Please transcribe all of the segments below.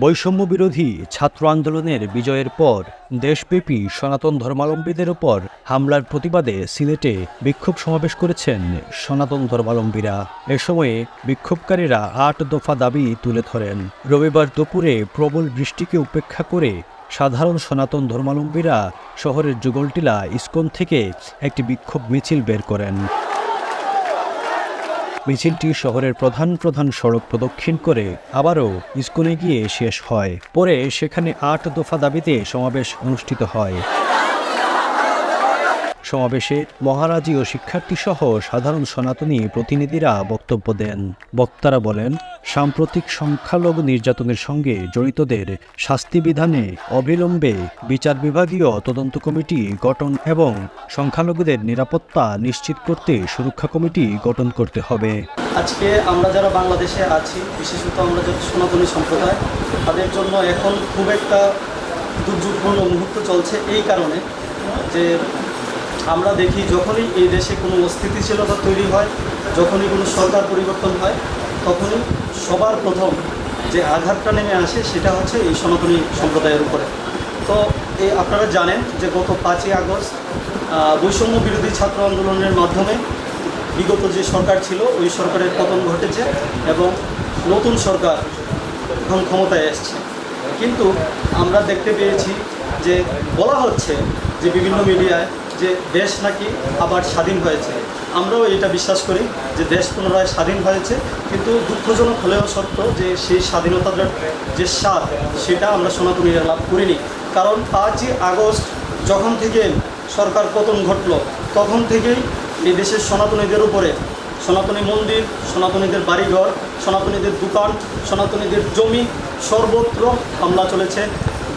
বৈষম্য বিরোধী ছাত্র আন্দোলনের বিজয়ের পর দেশব্যাপী সনাতন ধর্মাবলম্বীদের ওপর হামলার প্রতিবাদে সিলেটে বিক্ষোভ সমাবেশ করেছেন সনাতন ধর্মাবলম্বীরা। এ সময়ে বিক্ষোভকারীরা আট দফা দাবি তুলে ধরেন। রবিবার দুপুরে প্রবল বৃষ্টিকে উপেক্ষা করে সাধারণ সনাতন ধর্মাবলম্বীরা শহরের যুগলটিলা ইস্কন থেকে একটি বিক্ষোভ মিছিল বের করেন। মিছিলটি শহরের প্রধান প্রধান সড়ক প্রদক্ষিণ করে আবারও স্কুলে গিয়ে শেষ হয়। পরে সেখানে আট দফা দাবিতে সমাবেশ অনুষ্ঠিত হয়। সমাবেশে মহারাজি ও শিক্ষার্থী সহ সাধারণ সনাতনী প্রতিনিধিরা বক্তব্য দেন। বক্তারা বলেন, সাম্প্রতিক সংখ্যালঘু নির্যাতনের সঙ্গে জড়িতদের শাস্তি বিধানে অবিলম্বে বিচার বিভাগীয় তদন্ত কমিটি গঠন এবং সংখ্যালঘুদের নিরাপত্তা নিশ্চিত করতে সুরক্ষা কমিটি গঠন করতে হবে। আজকে আমরা যারা বাংলাদেশে আছি, বিশেষত আমরা যারা সনাতনী সম্প্রদায়, তাদের জন্য এখন খুব একটা দুর্যোগপূর্ণ মুহূর্ত চলছে এই কারণে যে আমরা দেখি যখনই এই দেশে কোনো অস্থিতিশীলতা তৈরি হয়, যখনই কোনো সরকার পরিবর্তন হয়, তখনই সবার প্রথম যে আঘাতটা নেমে আসে সেটা হচ্ছে এই সনাতনী সম্প্রদায়ের উপরে। তো এই আপনারা জানেন যে গত পাঁচই আগস্ট বৈষম্য বিরোধী ছাত্র আন্দোলনের মাধ্যমে বিগত যে সরকার ছিল, ওই সরকারের পতন ঘটেছে এবং নতুন সরকার এখন ক্ষমতায় এসছে। কিন্তু আমরা দেখতে পেয়েছি যে বলা হচ্ছে যে বিভিন্ন মিডিয়ায় যে দেশ নাকি আবার স্বাধীন হয়েছে। আমরাও এটা বিশ্বাস করি যে দেশ পুনরায় স্বাধীন হয়েছে, কিন্তু দুঃখজনক হলেও সত্য যে সেই স্বাধীনতার যে স্বাদ, সেটা আমরা সনাতনীরা লাভ করিনি। কারণ পাঁচই আগস্ট যখন থেকে সরকার পতন ঘটলো, তখন থেকেই এই দেশের সনাতনীদের উপরে সনাতনী মন্দির, সনাতনীদের বাড়িঘর, সনাতনীদের দোকান, সনাতনীদের জমি সর্বত্র হামলা চলেছে।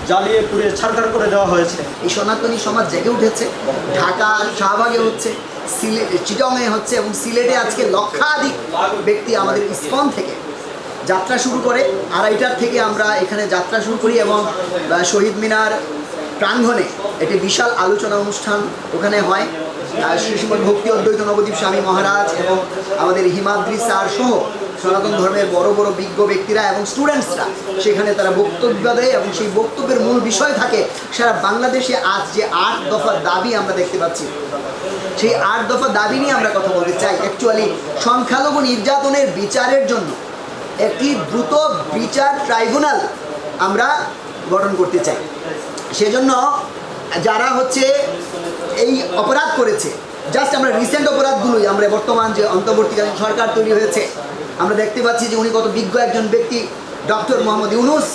জ্বালিয়ে পুড়িয়ে ছাড়খাড় করে দেওয়া হয়েছে। এই সনাতনী সমাজ জেগে উঠেছে, ঢাকা শাহবাগে হচ্ছে চিটংয়ে হচ্ছে এবং সিলেটে আজকে লক্ষাধিক ব্যক্তি আমাদের ইস্কন থেকে যাত্রা শুরু করে। আড়াইটার থেকে আমরা এখানে যাত্রা শুরু করি এবং শহীদ মিনার প্রাঙ্গণে একটি বিশাল আলোচনা অনুষ্ঠান ওখানে হয়। শ্রী শ্রীমদ ভক্তি অদ্বৈত নবদ্বীপ স্বামী মহারাজ এবং আমাদের হিমাদ্রি স্যার সহ সনাতন ধর্মের বড় বড় বিজ্ঞ ব্যক্তিরা এবং স্টুডেন্টসরা সেখানে তারা বক্তব্য দেয় এবং সেই বক্তব্যের মূল বিষয় থাকে সারা বাংলাদেশে আজ যে আট দফার দাবি আমরা দেখতে পাচ্ছি। সেই আট দফা দাবি নিয়ে আমরা কথা বলতে চাই। অ্যাকচুয়ালি সংখ্যালঘু নির্যাতনের বিচারের জন্য একটি দ্রুত বিচার ট্রাইব্যুনাল আমরা গঠন করতে চাই। সেজন্য যারা হচ্ছে এই অপরাধ করেছে জাস্ট আমরা রিসেন্ট অপরাধগুলোই, আমরা বর্তমান যে অন্তর্বর্তীকালীন সরকার তৈরি হয়েছে আমরা দেখতে পাচ্ছি যে উনি কত বিজ্ঞ একজন ব্যক্তি, ডক্টর মোহাম্মদ ইউনুস,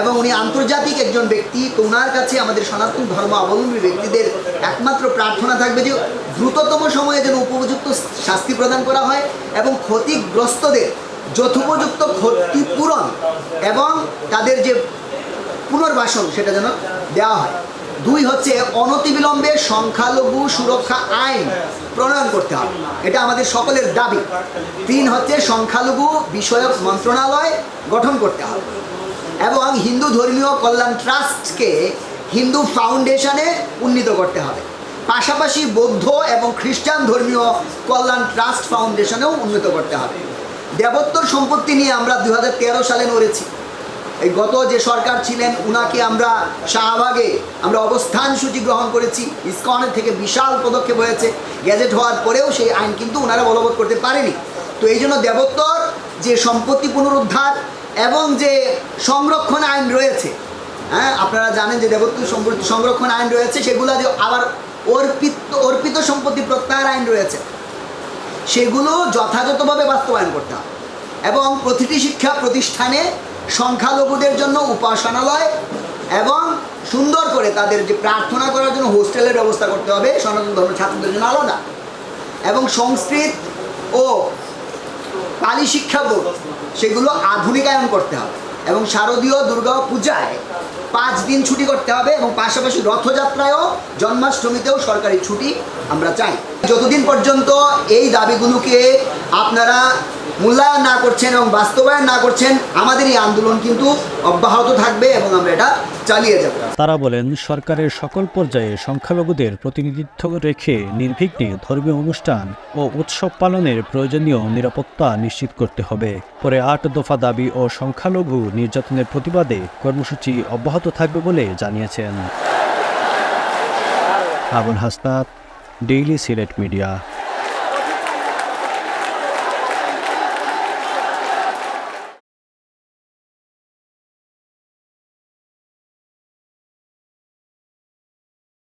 এবং উনি আন্তর্জাতিক একজন ব্যক্তি। তো ওনার কাছে আমাদের সনাতন ধর্ম অবলম্বী ব্যক্তিদের একমাত্র প্রার্থনা থাকবে যে দ্রুততম সময়ে যেন উপযুক্ত শাস্তি প্রদান করা হয় এবং ক্ষতিগ্রস্তদের যথোপযুক্ত ক্ষতিপূরণ এবং তাদের যে পুনর্বাসন সেটা যেন দেওয়া হয়। দুই হচ্ছে অনতিবিলম্বে সংখ্যালঘু সুরক্ষা আইন প্রণয়ন করতে হবে। এটা আমাদের সকলের দাবি। তিন হচ্ছে সংখ্যালঘু বিষয়ক মন্ত্রণালয় গঠন করতে হবে। এবং হিন্দু ধর্মীয় কল্যাণ ট্রাস্টকে হিন্দু ফাউন্ডেশনে উন্নীত করতে হবে। পাশাপাশি বৌদ্ধ এবং খ্রিস্টান ধর্মীয় কল্যাণ ট্রাস্ট ফাউন্ডেশনেও উন্নীত করতে হবে। দেবোত্তর সম্পত্তি নিয়ে আমরা দু হাজার তেরো সালে নড়েছি। এই গত যে সরকার ছিলেন, উনাকে আমরা শাহবাগে আমরা অবস্থান সূচি গ্রহণ করেছি। ইসকনের থেকে বিশাল পদক্ষেপ হয়েছে। গ্যাজেট হওয়ার পরেও সেই আইন কিন্তু ওনারা বলবৎ করতে পারেনি। তো এই জন্য দেবোত্তর যে সম্পত্তি পুনরুদ্ধার এবং যে সংরক্ষণ আইন রয়েছে হ্যাঁ আপনারা জানেন যে দেবোত্তর সম্পত্তি সংরক্ষণ আইন রয়েছে, সেগুলো যে আবার অর্পিত অর্পিত সম্পত্তি প্রত্যাহার আইন রয়েছে, সেগুলো যথাযথভাবে বাস্তবায়ন করতে হবে। এবং প্রতিটি শিক্ষা প্রতিষ্ঠানে সংখ্যালঘুদের জন্য উপাসনালয় এবং সুন্দর করে তাদের যে প্রার্থনা করার জন্য হোস্টেলের ব্যবস্থা করতে হবে, সনাতন ধর্ম ছাত্রদের জন্য আলাদা। এবং সংস্কৃত ও পালি শিক্ষা বোর্ড, সেগুলো আধুনিকায়ন করতে হবে। এবং শারদীয় দুর্গা পূজায় পাঁচ দিন ছুটি করতে হবে এবং পাশাপাশি রথযাত্রায়ও জন্মাষ্টমীতেও সরকারি ছুটি আমরা চাই। যতদিন পর্যন্ত এই দাবিগুলোকে আপনারা মূল্যায়ন না করছেন এবং বাস্তবায়ন না করছেন, আমাদের এই আন্দোলন কিন্তু অব্যাহত থাকবে এবং আমরা এটা চালিয়ে যাব। তারা বলেন, সরকারের সকল পর্যায়ে সংখ্যালঘুদের প্রতিনিধিত্ব রেখে নির্বিঘ্নে ধর্মীয় অনুষ্ঠান ও উৎসব পালনের প্রয়োজনীয় নিরাপত্তা নিশ্চিত করতে হবে। পরে আট দফা দাবি ও সংখ্যালঘু নির্যাতনের প্রতিবাদে কর্মসূচি অব্যাহত থাকবে বলে জানিয়েছেন। Abul Hasnat, daily Sylhet media.